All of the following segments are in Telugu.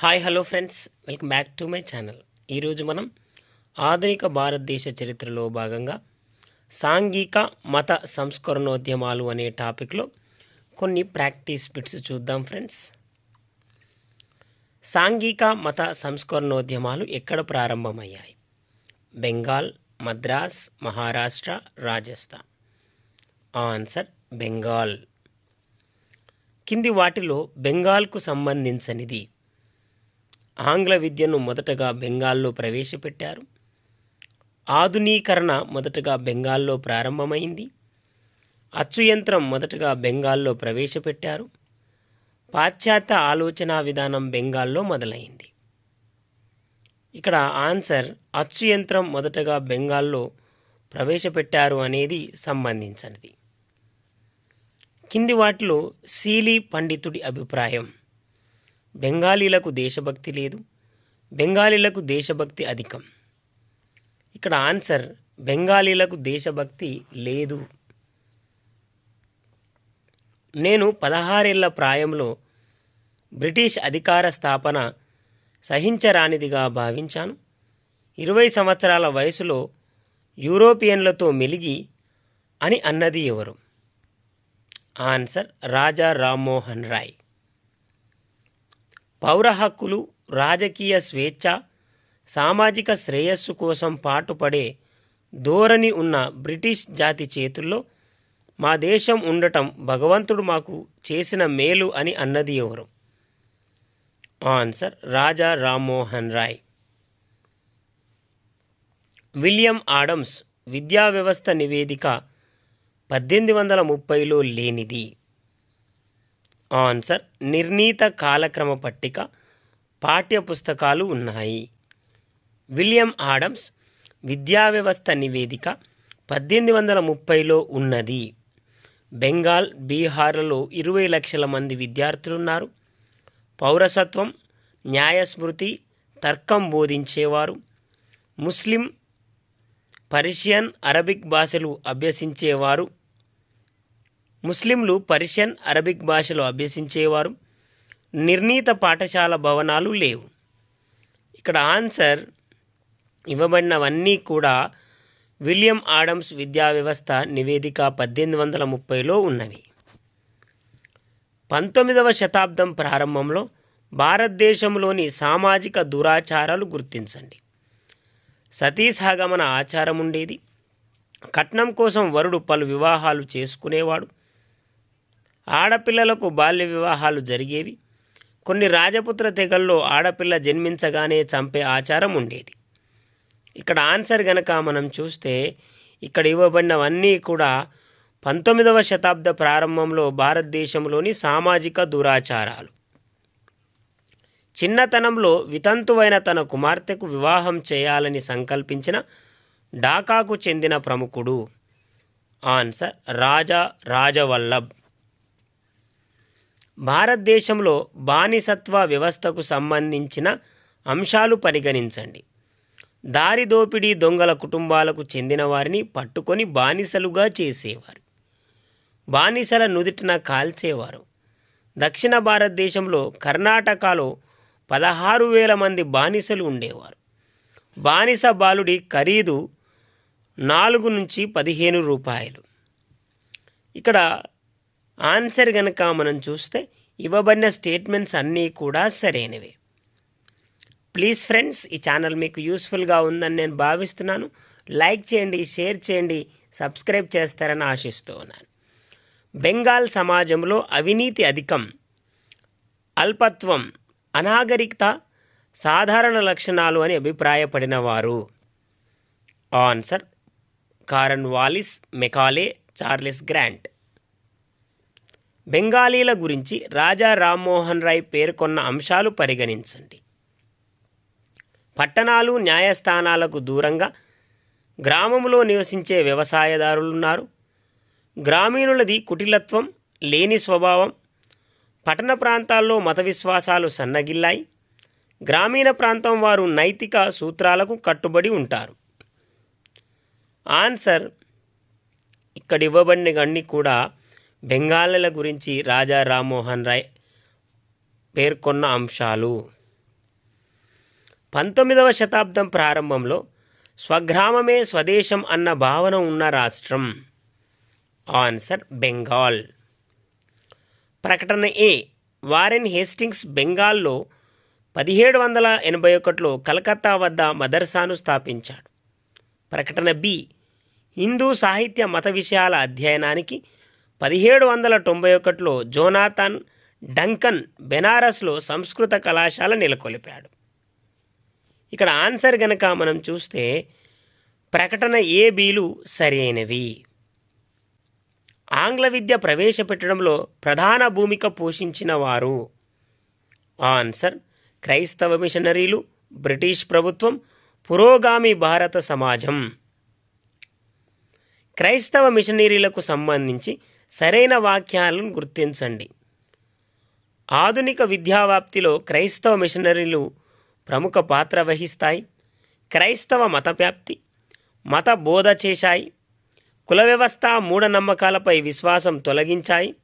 Hi hello friends welcome back to my channel ఈరోజు మనం ఆధునిక భారతదేశ చరిత్రలో భాగంగా సాంఘిక మత సంస్కరణోద్యమాలు అనే టాపిక్లో కొన్ని ప్రాక్టీస్ బిట్స్ చూద్దాం ఫ్రెండ్స్ సాంఘిక మత సంస్కరణోద్యమాలు ఎక్కడ ప్రారంభమయ్యాయి? బెంగాల్ మద్రాస్ మహారాష్ట్ర రాజస్థాన్. ఆన్సర్ బెంగాల్. కింది వాటిలో బెంగాల్కు సంబంధించనిది ఆంగ్ల విద్యను మొదటగా బెంగాల్లో ప్రవేశపెట్టారు. ఆధునీకరణ మొదటగా బెంగాల్లో ప్రారంభమైంది. అచ్చు యంత్రం మొదటగా బెంగాల్లో ప్రవేశపెట్టారు. పాశ్చాత్య ఆలోచన విధానం బెంగాల్లో మొదలైంది. ఇక్కడ ఆన్సర్ అచ్చు యంత్రం మొదటగా బెంగాల్లో ప్రవేశపెట్టారు అనేది సంబంధించినది. కింది వాటిలో సీలి పండితుడి అభిప్రాయం. బెంగాలీలకు దేశభక్తి లేదు బెంగాలీలకు దేశభక్తి అధికం. ఇక్కడ ఆన్సర్ బెంగాలీలకు దేశభక్తి లేదు. నేను పదహారేళ్ళ ప్రాయంలో బ్రిటిష్ అధికార స్థాపన సహించరానిదిగా భావించాను. ఇరవై సంవత్సరాల వయసులో యూరోపియన్లతో మెలిగి అని అన్నది ఎవరు? ఆన్సర్ రాజా రామ్మోహన్ రాయ్. పౌర హక్కులు రాజకీయ స్వేచ్ఛ సామాజిక శ్రేయస్సు కోసం పాటుపడే ధోరణి ఉన్న బ్రిటిష్ జాతి చేతుల్లో మా దేశం ఉండటం భగవంతుడు మాకు చేసిన మేలు అని అన్నది ఎవరు? Answer Raja Rammohan Roy. William Adams విద్యా వ్యవస్థ నివేదిక పద్దెనిమిది వందల ముప్పైలో లేనిది. ఆన్సర్ నిర్ణీత కాలక్రమ పట్టిక పాఠ్య పుస్తకాలు ఉన్నాయి. విలియం ఆడమ్స్ విద్యా వ్యవస్థ నివేదిక పద్దెనిమిది వందల ముప్పైలో ఉన్నది. బెంగాల్ బీహార్లలో ఇరవై లక్షల మంది విద్యార్థులున్నారు. పౌరసత్వం న్యాయస్మృతి తర్కం బోధించేవారు. ముస్లిం పర్షియన్ అరబిక్ భాషలు అభ్యసించేవారు. ముస్లింలు పర్షియన్ అరబిక్ భాషలు అభ్యసించేవారు. నిర్ణీత పాఠశాల భవనాలు లేవు. ఇక్కడ ఆన్సర్ ఇవ్వబడినవన్నీ కూడా విలియం ఆడమ్స్ విద్యా వ్యవస్థ నివేదిక పద్దెనిమిది వందల ముప్పైలో ఉన్నవి. పంతొమ్మిదవ శతాబ్దం ప్రారంభంలో భారతదేశంలోని సామాజిక దురాచారాలు గుర్తించండి. సతీసాగమన ఆచారం ఉండేది. కట్నం కోసం వరుడు పలు వివాహాలు చేసుకునేవాడు. ఆడపిల్లలకు బాల్య వివాహాలు జరిగేవి. కొన్ని రాజపుత్ర తెగల్లో ఆడపిల్ల జన్మించగానే చంపే ఆచారం ఉండేది. ఇక్కడ ఆన్సర్ గనక మనం చూస్తే ఇక్కడ ఇవ్వబడినవన్నీ కూడా పంతొమ్మిదవ శతాబ్ద ప్రారంభంలో భారతదేశంలోని సామాజిక దురాచారాలు. చిన్నతనంలో వితంతువైన తన కుమార్తెకు వివాహం చేయాలని సంకల్పించిన ఢాకాకు చెందిన ప్రముఖుడు. ఆన్సర్ రాజా రాజవల్లభ్. భారతదేశంలో బానిసత్వ వ్యవస్థకు సంబంధించిన అంశాలు పరిగణించండి. దారి దోపిడీ దొంగల కుటుంబాలకు చెందిన వారిని పట్టుకొని బానిసలుగా చేసేవారు. బానిసల నుదిటిన కాల్చేవారు. దక్షిణ భారతదేశంలో కర్ణాటకలో పదహారు వేల మంది బానిసలు ఉండేవారు. బానిస బాలుడి ఖరీదు నాలుగు నుంచి పదిహేను రూపాయలు. ఇక్కడ ఆన్సర్ కనుక మనం చూస్తే ఇవ్వబడిన స్టేట్మెంట్స్ అన్నీ కూడా సరైనవే. ప్లీజ్ ఫ్రెండ్స్ ఈ ఛానల్ మీకు యూస్ఫుల్గా ఉందని నేను భావిస్తున్నాను. లైక్ చేయండి షేర్ చేయండి సబ్స్క్రైబ్ చేస్తారని ఆశిస్తూ ఉన్నాను. బెంగాల్ సమాజంలో అవినీతి అధికం అల్పత్వం అనాగరికత సాధారణ లక్షణాలు అని అభిప్రాయపడిన వారు. Answer Cornwallis Macaulay Charles Grant బెంగాలీల గురించి రాజా రామ్మోహన్ రాయ్ పేర్కొన్న అంశాలు పరిగణించండి. పట్టణాలు న్యాయస్థానాలకు దూరంగా గ్రామంలో నివసించే వ్యవసాయదారులున్నారు. గ్రామీణులది కుటిలత్వం లేని స్వభావం పట్టణ ప్రాంతాల్లో మత విశ్వాసాలు సన్నగిల్లాయి. గ్రామీణ ప్రాంతం వారు నైతిక సూత్రాలకు కట్టుబడి ఉంటారు. ఆన్సర్ ఇక్కడ ఇవ్వబడినవన్నీ కూడా బెంగాలీల గురించి రాజా రామ్మోహన్ రాయ్ పేర్కొన్న అంశాలు. పంతొమ్మిదవ శతాబ్దం ప్రారంభంలో స్వగ్రామమే స్వదేశం అన్న భావన ఉన్న రాష్ట్రం. ఆన్సర్ బెంగాల్. ప్రకటన ఏ వారెన్ హేస్టింగ్స్ బెంగాల్లో పదిహేడు వందల ఎనభై ఒకటిలో కలకత్తా వద్ద మదర్సాను స్థాపించాడు. ప్రకటన బి హిందూ సాహిత్య మత విషయాల అధ్యయనానికి పదిహేడు వందల తొంభై ఒకటిలో జోనాథన్ డంకన్ బెనారస్లో సంస్కృత కళాశాల నెలకొల్పాడు. ఇక్కడ ఆన్సర్ గనక మనం చూస్తే ప్రకటన ఏ బీలు సరైనవి? ఆంగ్ల విద్య ప్రవేశపెట్టడంలో ప్రధాన భూమిక పోషించిన వారు? ఆన్సర్ క్రైస్తవ మిషనరీలు బ్రిటిష్ ప్రభుత్వం పురోగామి భారత సమాజం. క్రైస్తవ మిషనరీలకు సంబంధించి సరైన వాక్యాలను గుర్తించండి. ఆధునిక విద్యావ్యాప్తిలో క్రైస్తవ మిషనరీలు ప్రముఖ పాత్ర వహిస్తాయి. క్రైస్తవ మత వ్యాప్తి మత బోధ చేశాయి. కుల వ్యవస్థ మూఢనమ్మకాలపై విశ్వాసం తొలగించాయి.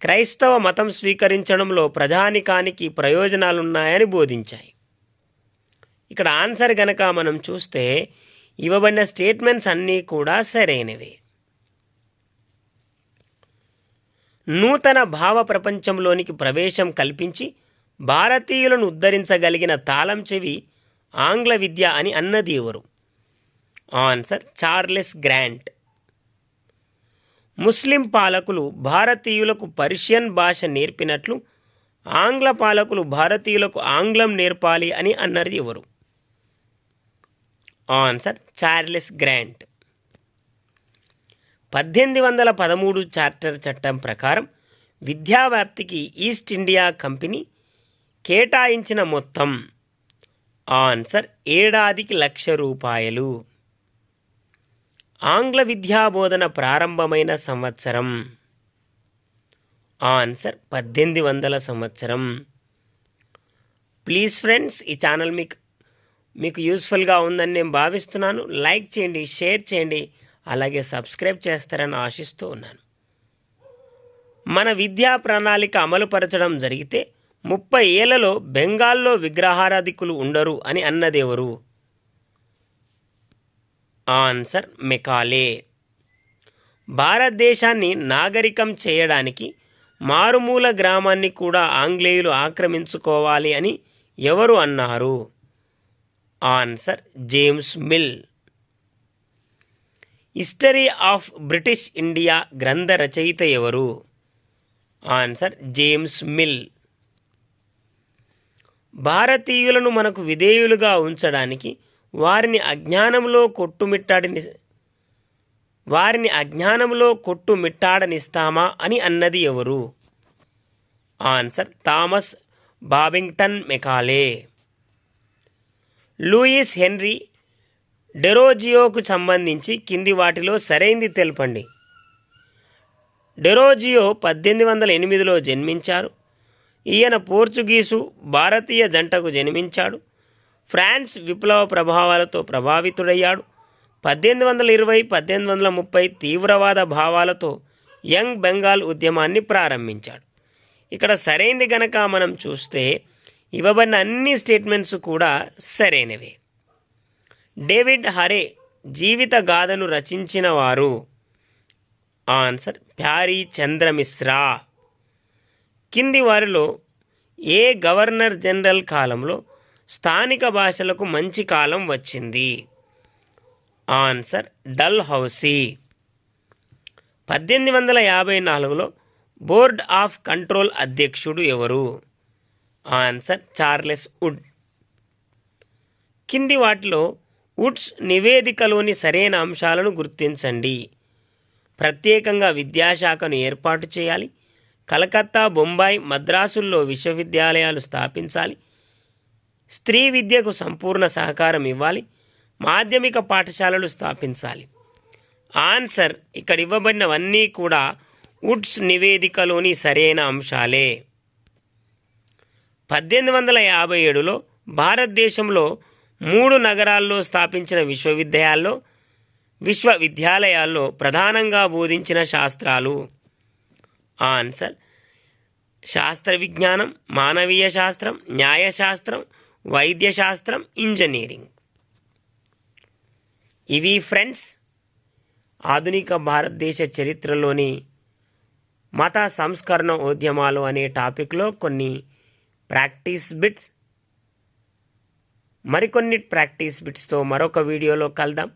క్రైస్తవ మతం స్వీకరించడంలో ప్రజానికానికి ప్రయోజనాలున్నాయని బోధించాయి. ఇక్కడ ఆన్సర్ గనక మనం చూస్తే ఇవ్వబడిన స్టేట్మెంట్స్ అన్నీ కూడా సరైనవే. నూతన భావ ప్రపంచంలోనికి ప్రవేశం కల్పించి భారతీయులను ఉద్ధరించగలిగిన తాళం చెవి ఆంగ్ల విద్య అని అన్నది ఎవరు ఆన్సర్ చార్లెస్ గ్రాంట్ ముస్లిం పాలకులు భారతీయులకు పర్షియన్ భాష నేర్పినట్లు ఆంగ్ల పాలకులు భారతీయులకు ఆంగ్లం నేర్పాలి అని అన్నది ఎవరు? ఆన్సర్ చార్లెస్ గ్రాంట్ పద్దెనిమిది వందల పదమూడు చార్టర్ చట్టం ప్రకారం విద్యావ్యాప్తికి ఈస్ట్ ఇండియా కంపెనీ కేటాయించిన మొత్తం ఆన్సర్ ఏడాదికి లక్ష రూపాయలు. ఆంగ్ల విద్యా బోధన ప్రారంభమైన సంవత్సరం. ఆన్సర్ పద్దెనిమిది వందల సంవత్సరం. ప్లీజ్ ఫ్రెండ్స్ ఈ ఛానల్ మీకు మీకు యూస్ఫుల్గా ఉందని నేను భావిస్తున్నాను. లైక్ చేయండి షేర్ చేయండి. అలాగే సబ్స్క్రైబ్ చేస్తారని ఆశిస్తూ ఉన్నాను. మన విద్యా ప్రణాళిక అమలుపరచడం జరిగితే ముప్పై ఏళ్ళలో బెంగాల్లో విగ్రహారాధికులు ఉండరు అని అన్నదెవరు ఆన్సర్ మెకాలే. భారతదేశాన్ని నాగరికం చేయడానికి మారుమూల గ్రామాన్ని కూడా ఆంగ్లేయులు ఆక్రమించుకోవాలి అని ఎవరు అన్నారు? Answer James Mill. History of British India గ్రంథ రచయిత ఎవరు ఆన్సర్ జేమ్స్ మిల్. భారతీయులను మనకు విధేయులుగా ఉంచడానికి వారిని అజ్ఞానంలో కొట్టుమిట్టాడిని వారిని అజ్ఞానంలో కొట్టుమిట్టాడనిస్తామా అని అన్నది ఎవరు? Answer Thomas Babington Macaulay. Louis Henry డెరోజియోకు సంబంధించి కింది వాటిలో సరైంది తెలపండి. డెరోజియో పద్దెనిమిది వందల ఎనిమిదిలో జన్మించారు. ఈయన పోర్చుగీసు భారతీయ జంటకు జన్మించాడు. ఫ్రాన్స్ విప్లవ ప్రభావాలతో ప్రభావితుడయ్యాడు. పద్దెనిమిది వందల ఇరవై పద్దెనిమిది వందల ముప్పై తీవ్రవాద భావాలతో యంగ్ బెంగాల్ ఉద్యమాన్ని ప్రారంభించాడు. ఇక్కడ సరైంది గనక మనం చూస్తే ఇవ్వబడిన అన్ని స్టేట్మెంట్స్ కూడా సరైనవే. డేవిడ్ హరే జీవిత గాథను రచించిన వారు ఆన్సర్ ప్యారీ చంద్రమిశ్రా. కింది వారిలో ఏ గవర్నర్ జనరల్ కాలంలో స్థానిక భాషలకు మంచి కాలం వచ్చింది? Answer Dalhousie. పద్దెనిమిది వందల యాభై నాలుగులో బోర్డ్ ఆఫ్ కంట్రోల్ అధ్యక్షుడు ఎవరు? Answer Charles Wood. కింది వాటిలో వుడ్స్ నివేదికలోని సరైన అంశాలను గుర్తించండి. ప్రత్యేకంగా విద్యాశాఖను ఏర్పాటు చేయాలి. కలకత్తా బొంబాయి మద్రాసుల్లో విశ్వవిద్యాలయాలు స్థాపించాలి. స్త్రీ విద్యకు సంపూర్ణ సహకారం ఇవ్వాలి. మాధ్యమిక పాఠశాలలు స్థాపించాలి. ఆన్సర్ ఇక్కడ ఇవ్వబడినవన్నీ కూడా వుడ్స్ నివేదికలోని సరైన అంశాలే. పద్దెనిమిది వందల యాభై ఏడులో భారతదేశంలో మూడు నగరాల్లో స్థాపించిన విశ్వవిద్యాల్లో విశ్వవిద్యాలయాల్లో ప్రధానంగా బోధించిన శాస్త్రాలు. ఆన్సర్ శాస్త్ర విజ్ఞానం మానవీయ శాస్త్రం న్యాయశాస్త్రం వైద్యశాస్త్రం ఇంజనీరింగ్. ఇవి ఫ్రెండ్స్ ఆధునిక భారతదేశ చరిత్రలోని మత సంస్కరణ ఉద్యమాలు అనే టాపిక్లో కొన్ని ప్రాక్టీస్ బిట్స్ మరికొన్ని ప్రాక్టీస్ బిట్స్తో మరొక వీడియోలో కలుద్దాం.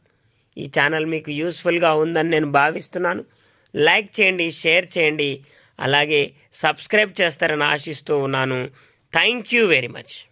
ఈ ఛానల్ మీకు యూస్ఫుల్గా ఉందని నేను భావిస్తున్నాను. లైక్ చేయండి షేర్ చేయండి. అలాగే సబ్స్క్రైబ్ చేస్తారని ఆశిస్తూ ఉన్నాను. Thank you very much.